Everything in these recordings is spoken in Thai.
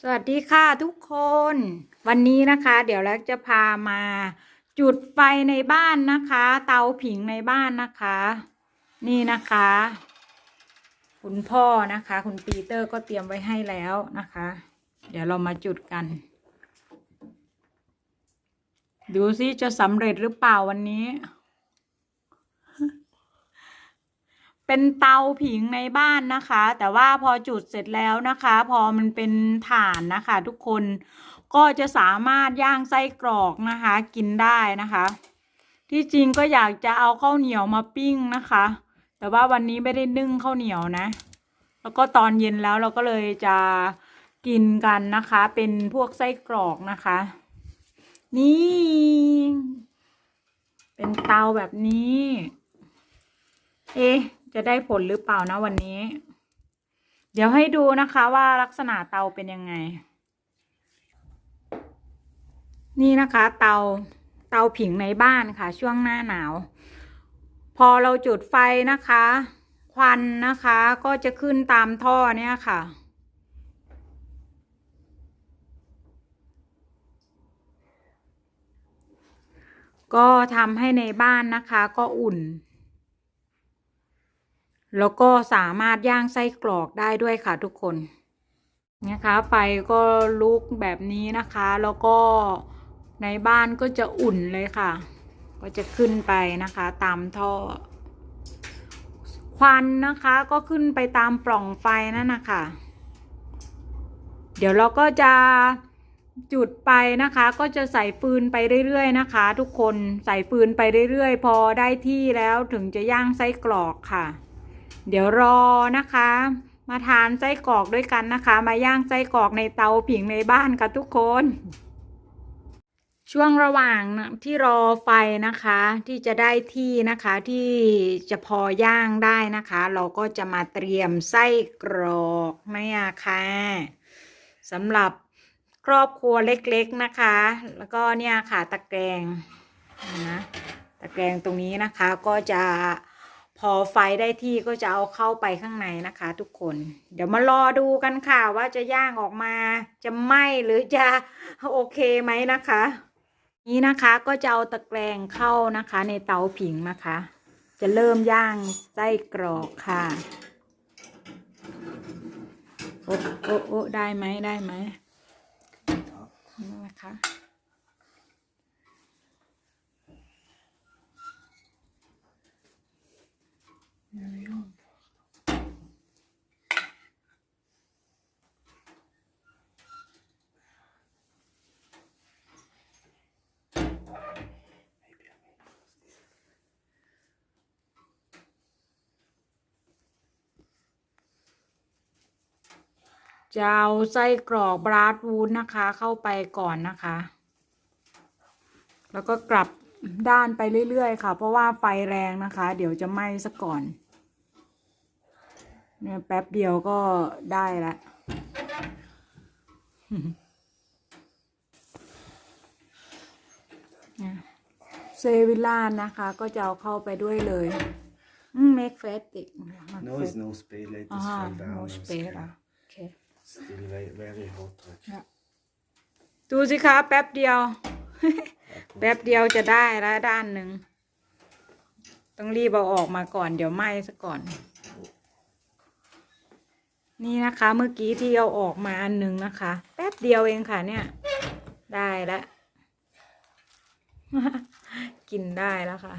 สวัสดีค่ะทุกคน วันนี้นะคะ เดี๋ยวเราจะพามา จุดไฟในบ้านนะคะ เตาผิงในบ้านนะคะ นี่นะคะ คุณพ่อนะคะ คุณปีเตอร์ก็เตรียมไว้ให้แล้วนะคะ เดี๋ยวเรามาจุดกัน ดูซิจะสำเร็จหรือเปล่าวันนี้ เป็นเตาผิงในบ้านนะคะ แต่ว่าพอจุดเสร็จแล้วนะคะ พอมันเป็นถ่านนะคะ ทุกคนก็จะสามารถย่างไส้กรอกนะคะ กินได้นะคะ ที่จริงก็อยากจะเอาข้าวเหนียวมาปิ้งนะคะ แต่ว่าวันนี้ไม่ได้นึ่งข้าวเหนียวนะ แล้วก็ตอนเย็นแล้วเราก็เลยจะกินกันนะคะ เป็นพวกไส้กรอกนะคะ นี่ เป็นเตาแบบนี้ เอ๊ะ จะได้ผลหรือเปล่านะวันนี้ เดี๋ยวให้ดูนะคะว่าลักษณะเตาเป็นยังไง นี่นะคะ เตาเตาผิงในบ้านค่ะ ช่วงหน้าหนาว พอเราจุดไฟนะคะ ควันนะคะก็จะขึ้นตามท่อเนี่ยค่ะก็ทำให้ในบ้านนะคะก็อุ่น แล้วก็สามารถย่างไส้กรอกได้ด้วยค่ะทุกคนนะคะ ไฟก็ลุกแบบนี้นะคะ แล้วก็ในบ้านก็จะอุ่นเลยค่ะ ก็จะขึ้นไปนะคะ ตามท่อ ควันนะคะก็ขึ้นไปตามปล่องไฟนั่นนะคะเดี๋ยวเราก็จะจุดไปนะคะ ก็จะใส่ฟืนไปเรื่อยๆนะคะ ทุกคนใส่ฟืนไปเรื่อยๆ พอได้ที่แล้วถึงจะย่างไส้กรอกค่ะ เดี๋ยวรอนะคะ มาทานไส้กรอกด้วยกันนะคะ มาย่างไส้กรอกในเตาผิงในบ้านค่ะทุกคน ช่วงระหว่างที่รอไฟนะคะ ที่จะได้ที่นะคะที่จะพอย่างได้นะคะ เราก็จะมาเตรียมไส้กรอกเนี่ยค่ะสำหรับครอบครัวเล็กๆนะคะ แล้วก็เนี่ยค่ะตะแกรงนะตะแกรงตรงนี้นะคะก็จะ พอไฟได้ที่ก็จะเอาเข้าไปข้างในนะคะ ทุกคน เดี๋ยวมารอดูกันค่ะว่าจะย่างออกมา จะไหมหรือจะโอเคไหมนะคะ นี้นะคะก็จะเอาตะแกรงเข้านะคะ ในเตาผิงนะคะ จะเริ่มย่างไส้กรอกค่ะโอ้โอ้โอ้ได้ไหมได้ไหมนี่นะคะ จะเอาไส้กรอกบราดวูดนะคะ เข้าไปก่อนนะคะ แล้วก็กลับ ด้านไปเรื่อยๆ ค่ะ เพราะว่าไฟแรงนะคะ เดี๋ยวจะไหม้ซะก่อน เนี่ยแป๊บเดียวก็ได้ละเซวิลานนะคะ ก็จะเอาเข้าไปด้วยเลยอืม make fast it No, it's no spray. Let อ่า this fall down. no and spare scale. อะโอเค Still very, very hot. actually. ดูสิคะแป๊บเดียว I put แป๊บเดียวจะได้ล้วด้านหนึ่ง ต้องรีบเอาออกมาก่อนเดี๋ยวไหม้ซะก่อน นี่นะคะเมื่อกี้ที่เอาออกมาอันหนึ่งนะคะ แป๊บเดียวเองค่ะเนี่ย ได้แล้วกินได้แล้วค่ะ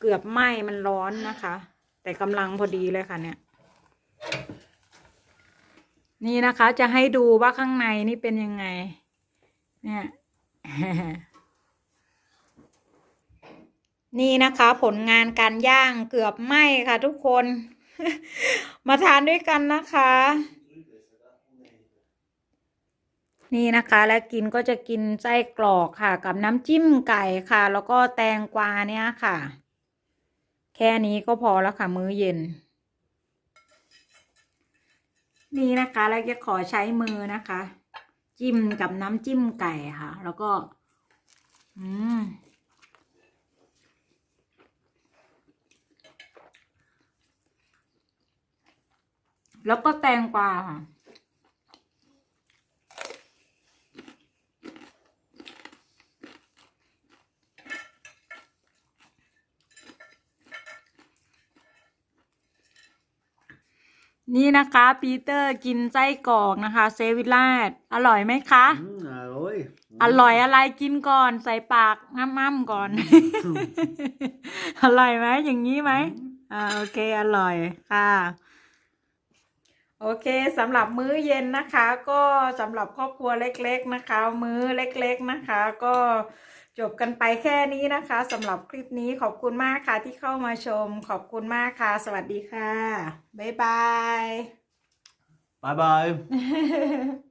เกือบไหม้มันร้อนนะคะ แต่กำลังพอดีเลยค่ะเนี่ย นี่นะคะจะให้ดูว่าข้างในนี่เป็นยังไง เนี่ย นี่นะคะ ผลงานการย่างเกือบไหม้ค่ะทุกคน มาทานด้วยกันนะคะ นี่นะคะ แล้วกินก็จะกินไส้กรอกค่ะ กับน้ำจิ้มไก่ค่ะ แล้วก็แตงกวาเนี่ยค่ะ แค่นี้ก็พอแล้วค่ะ มื้อเย็น นี่นะคะแล้วจะขอใช้มือนะคะ จิ้มกับน้ำจิ้มไก่ค่ะ แล้วก็ อืม แล้วก็แตงกวาค่ะ นี่นะคะ ปีเตอร์กินไส้กรอกนะคะ เซวิลาดอร่อยไหมคะออร่อยอร่อยอะไรกินก่อนใส่ปากง่ำๆก่อน อร่อยไหมอย่างนี้ไหมอ่าโอเค อร่อยค่ะ โอเคสำหรับมื้อเย็นนะคะ ก็สำหรับครอบครัวเล็ก ๆนะคะ มื้อเล็ก ๆนะคะ ก็จบกันไปแค่นี้นะคะสำหรับคลิปนี้ขอบคุณมากค่ะที่เข้ามาชม ขอบคุณมากค่ะ สวัสดีค่ะ บ๊ายบาย Bye bye.